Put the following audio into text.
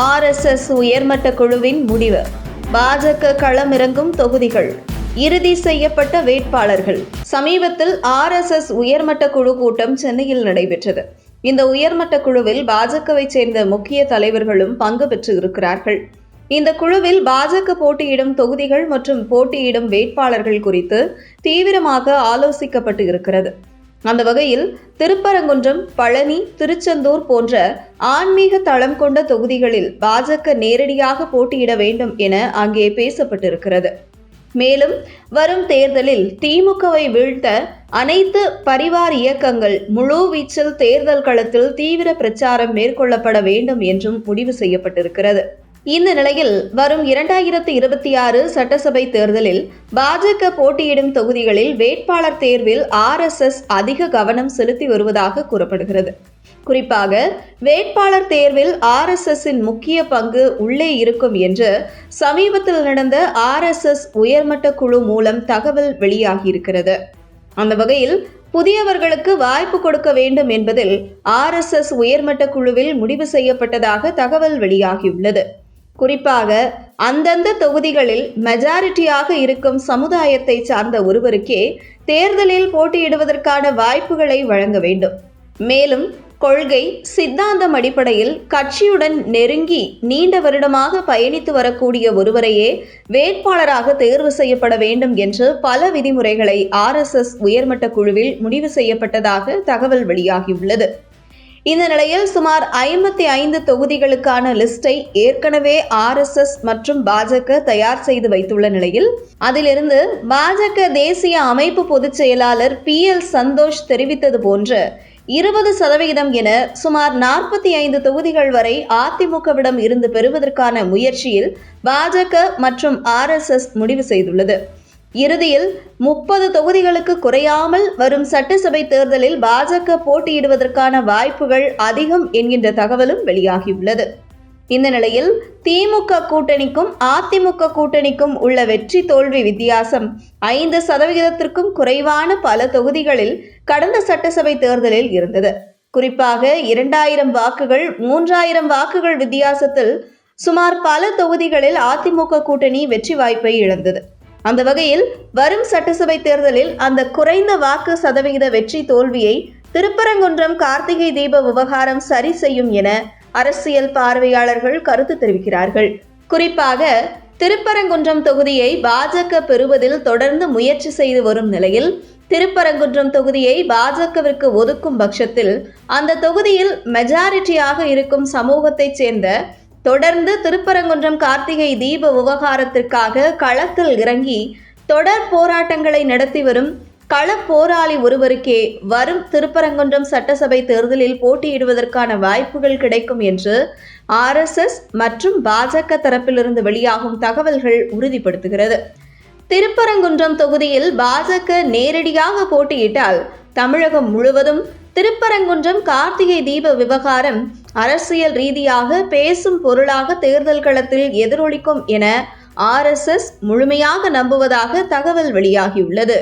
RSS உயர்மட்ட குழுவின் முடிவு. பாஜக களமிறங்கும் தொகுதிகள். இறுதி செய்யப்பட்ட வேட்பாளர்கள். சமீபத்தில் ஆர்எஸ்எஸ் உயர்மட்ட குழு கூட்டம் சென்னையில் நடைபெற்றது. இந்த உயர்மட்ட குழுவில் பாஜகவை சேர்ந்த முக்கிய தலைவர்களும் பங்கு பெற்று இருக்கிறார்கள் இந்த குழுவில் பாஜக போட்டியிடும் தொகுதிகள் மற்றும் போட்டியிடும் வேட்பாளர்கள் குறித்து தீவிரமாக ஆலோசிக்கப்பட்டு இருக்கிறது. அந்த வகையில் திருப்பரங்குன்றம் பழனி திருச்செந்தூர் போன்ற ஆன்மீக தளம் கொண்ட தொகுதிகளில் பாஜக நேரடியாக போட்டியிட வேண்டும் என அங்கே பேசப்பட்டிருக்கிறது. மேலும் வரும் தேர்தலில் திமுகவை வீழ்த்த அனைத்து பரிவார் இயக்கங்கள் முழு வீச்சில் தேர்தல் களத்தில் தீவிர பிரச்சாரம் மேற்கொள்ளப்பட வேண்டும் என்றும் முடிவு செய்யப்பட்டிருக்கிறது. இந்த நிலையில் வரும் இரண்டாயிரத்து இருபத்தி ஆறு சட்டசபை தேர்தலில் பாஜக போட்டியிடும் தொகுதிகளில் வேட்பாளர் தேர்வில் ஆர்எஸ்எஸ் அதிக கவனம் செலுத்தி வருவதாக கூறப்படுகிறது. குறிப்பாக வேட்பாளர் தேர்வில் ஆர்எஸ்எஸ்ஸின் முக்கிய பங்கு உள்ளே இருக்கும் என்று சமீபத்தில் நடந்த ஆர்எஸ்எஸ் உயர்மட்ட குழு மூலம் தகவல் வெளியாகியிருக்கிறது. அந்த வகையில் புதியவர்களுக்கு வாய்ப்பு கொடுக்க வேண்டும் என்பதில் ஆர்எஸ்எஸ் உயர்மட்ட குழுவில் முடிவு செய்யப்பட்டதாக தகவல் வெளியாகியுள்ளது. குறிப்பாக அந்தந்த தொகுதிகளில் மெஜாரிட்டியாக இருக்கும் சமுதாயத்தை சார்ந்த ஒருவருக்கே தேர்தலில் போட்டியிடுவதற்கான வாய்ப்புகளை வழங்க வேண்டும். மேலும் கொள்கை சித்தாந்தம் அடிப்படையில் கட்சியுடன் நெருங்கி நீண்ட வருடமாக பயணித்து வரக்கூடிய ஒருவரையே வேட்பாளராக தேர்வு செய்யப்பட வேண்டும் என்று பல விதிமுறைகளை ஆர்எஸ்எஸ் உயர்மட்ட குழுவில் முடிவு செய்யப்பட்டதாக தகவல் வெளியாகியுள்ளது. இந்த நிலையில் சுமார் ஐம்பத்தி ஐந்து தொகுதிகளுக்கான லிஸ்டை ஏற்கனவே ஆர்எஸ்எஸ் மற்றும் பாஜக தயார் செய்து வைத்துள்ள நிலையில் அதிலிருந்து பாஜக தேசிய அமைப்பு பொதுச் செயலாளர் பி எல் சந்தோஷ் தெரிவித்தது போன்று இருபது சதவிகிதம் என சுமார் நாற்பத்தி ஐந்து தொகுதிகள் வரை அதிமுகவிடம் இருந்து பெறுவதற்கான முயற்சியில் பாஜக மற்றும் ஆர்எஸ்எஸ் முடிவு செய்துள்ளது. இறுதியில் முப்பது தொகுதிகளுக்கு குறையாமல் வரும் சட்டசபை தேர்தலில் பாஜக போட்டியிடுவதற்கான வாய்ப்புகள் அதிகம் என்கின்ற தகவலும் வெளியாகியுள்ளது. இந்த நிலையில் திமுக கூட்டணிக்கும் அதிமுக கூட்டணிக்கும் உள்ள வெற்றி தோல்வி வித்தியாசம் ஐந்து சதவிகிதத்திற்கும் குறைவான பல தொகுதிகளில் கடந்த சட்டசபை தேர்தலில் இருந்தது. குறிப்பாக இரண்டாயிரம் வாக்குகள் மூன்றாயிரம் வாக்குகள் வித்தியாசத்தில் சுமார் பல தொகுதிகளில் அதிமுக கூட்டணி வெற்றி வாய்ப்பை இழந்தது. அந்த வகையில் வரும் சட்டசபை தேர்தலில் அந்த குறைந்த வாக்கு சதவிகித வெற்றி தோல்வியை திருப்பரங்குன்றம் கார்த்திகை தீப விவகாரம் சரி செய்யும் என அரசியல் பார்வையாளர்கள் கருத்து தெரிவிக்கிறார்கள். குறிப்பாக திருப்பரங்குன்றம் தொகுதியை பாஜக பெறுவதில் தொடர்ந்து முயற்சி செய்து வரும் நிலையில் திருப்பரங்குன்றம் தொகுதியை பாஜகவிற்கு ஒதுக்கும் பட்சத்தில் அந்த தொகுதியில் மெஜாரிட்டியாக இருக்கும் சமூகத்தைச் சேர்ந்த தொடர்ந்து திருப்பரங்குன்றம் கார்த்திகை தீப விவகாரத்திற்காக களத்தில் இறங்கி தொடர் போராட்டங்களை நடத்தி வரும் களப் போராளி ஒருவருக்கே வரும் திருப்பரங்குன்றம் சட்டசபை தேர்தலில் போட்டியிடுவதற்கான வாய்ப்புகள் கிடைக்கும் என்று ஆர்எஸ்எஸ் மற்றும் பாஜக தரப்பிலிருந்து வெளியாகும் தகவல்கள் உறுதிப்படுத்துகிறது. திருப்பரங்குன்றம் தொகுதியில் பாஜக நேரடியாக போட்டியிட்டால் தமிழகம் முழுவதும் திருப்பரங்குன்றம் கார்த்திகை தீப விவகாரம் அரசியல் ரீதியாக பேசும் பொருளாக தேர்தல் களத்தில் எதிரொலிக்கும் என ஆர்எஸ்எஸ் முழுமையாக நம்புவதாக தகவல் வெளியாகியுள்ளது.